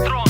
патрон.